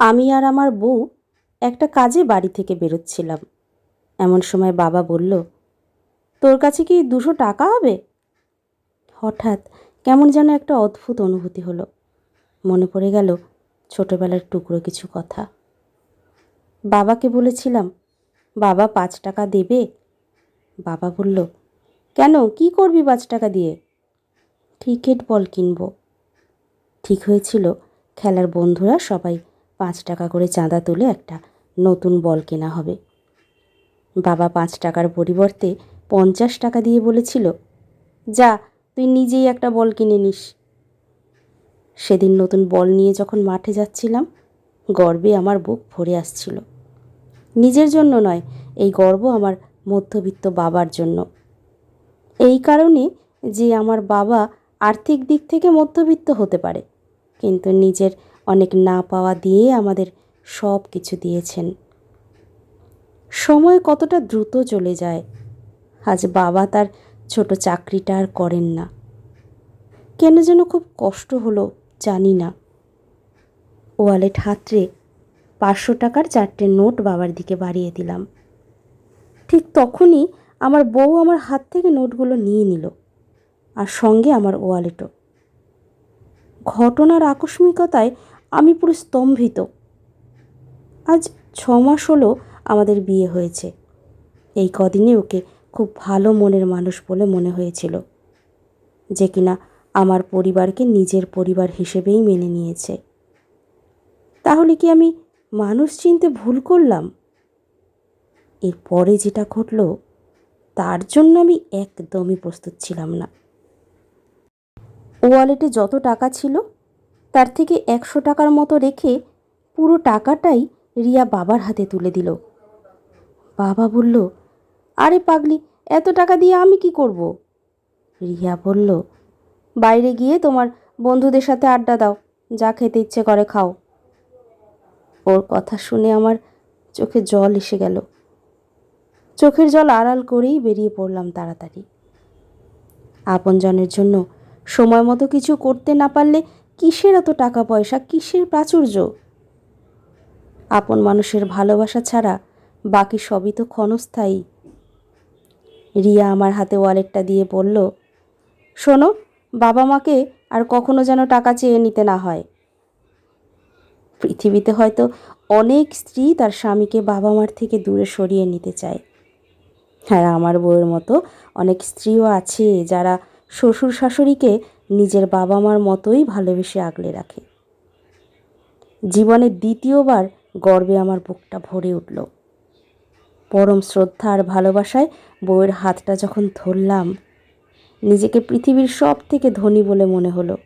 আমি আর আমার বউ একটা কাজে বাড়ি থেকে বেরোচ্ছিলাম। এমন সময় বাবা বলল, তোর কাছে কি দুশো টাকা হবে? হঠাৎ কেমন যেন একটা অদ্ভুত অনুভূতি হলো। মনে পড়ে গেল ছোটবেলার টুকরো কিছু কথা। বাবাকে বলেছিলাম, বাবা পাঁচ টাকা দেবে? বাবা বলল, কেন? কি করবি পাঁচ টাকা দিয়ে? ক্রিকেট বল কিনব। ঠিক হয়েছিল, খেলার বন্ধুরা সবাই পাঁচ টাকা করে চাঁদা তুলে একটা নতুন বল কেনা হবে। বাবা পাঁচ টাকার পরিবর্তে পঞ্চাশ টাকা দিয়ে বলেছিল, যা, তুই নিজেই একটা বল কিনে নিস। সেদিন নতুন বল নিয়ে যখন মাঠে যাচ্ছিলাম, গর্বে আমার বুক ভরে আসছিল। নিজের জন্য নয়, এই গর্ব আমার মধ্যবিত্ত বাবার জন্য। এই কারণে যে আমার বাবা আর্থিক দিক থেকে মধ্যবিত্ত হতে পারে, কিন্তু নিজের অনেক না পাওয়া দিয়ে আমাদের সব কিছু দিয়েছেন। সময় কতটা দ্রুত চলে যায়, আজ বাবা তার ছোট চাকরিটা আর করেন না। কেন যেন খুব কষ্ট হলো জানি না। ওয়ালেট হাতড়ে পাঁচশো টাকার চারটে নোট বাবার দিকে বাড়িয়ে দিলাম। ঠিক তখনই আমার বউ আমার হাত থেকে নোটগুলো নিয়ে নিল আর সঙ্গে আমার ওয়ালেটও। ঘটনার আকস্মিকতায় আমি পুরো স্তম্ভিত। আজ ছ মাস হলো আমাদের বিয়ে হয়েছে। এই কদিনে ওকে খুব ভালো মনের মানুষ বলে মনে হয়েছিল, যে কিনা আমার পরিবারকে নিজের পরিবার হিসেবেই মেনে নিয়েছে। তাহলে কি আমি মানুষ চিনতে ভুল করলাম? এরপরে যেটা ঘটলো, তার জন্য আমি একদমই প্রস্তুত ছিলাম না। ওয়ালেটে যত টাকা ছিল তার থেকে একশো টাকার মতো রেখে পুরো টাকাটাই রিয়া বাবার হাতে তুলে দিল। বাবা বলল, আরে পাগলি, এত টাকা দিয়ে আমি কি করব? রিয়া বলল, বাইরে গিয়ে তোমার বন্ধুদের সাথে আড্ডা দাও, যা খেতে ইচ্ছে করে খাও। ওর কথা শুনে আমার চোখে জল এসে গেল। চোখের জল আড়াল করেই বেরিয়ে পড়লাম তাড়াতাড়ি। আপনজনের জন্য সময় মতো কিছু করতে না পারলে কিসের এত টাকা পয়সা কিসের প্রাচুর্য? আপন মানুষের ভালোবাসা ছাড়া বাকি সবই তো ক্ষণস্থায়ী। রিয়া আমার হাতে ওয়ালেটটা দিয়ে বলল, শোনো, বাবা মাকে আর কখনো যেন টাকা চেয়ে নিতে না হয়। পৃথিবীতে হয়তো অনেক স্ত্রী তার স্বামীকে বাবা মার থেকে দূরে সরিয়ে নিতে চায়। হ্যাঁ আমার বউয়ের মতো অনেক স্ত্রীও আছে যারা শ্বশুর শাশুড়িকে নিজের বাবা মার মতোই ভালোবেসে আগলে রাখে। জীবনের দ্বিতীয়বার গর্বে আমার বুকটা ভরে উঠল। পরম শ্রদ্ধা আর ভালোবাসায় বউয়ের হাতটা যখন ধরলাম, নিজেকে পৃথিবীর সব থেকে ধনী বলে মনে হলো।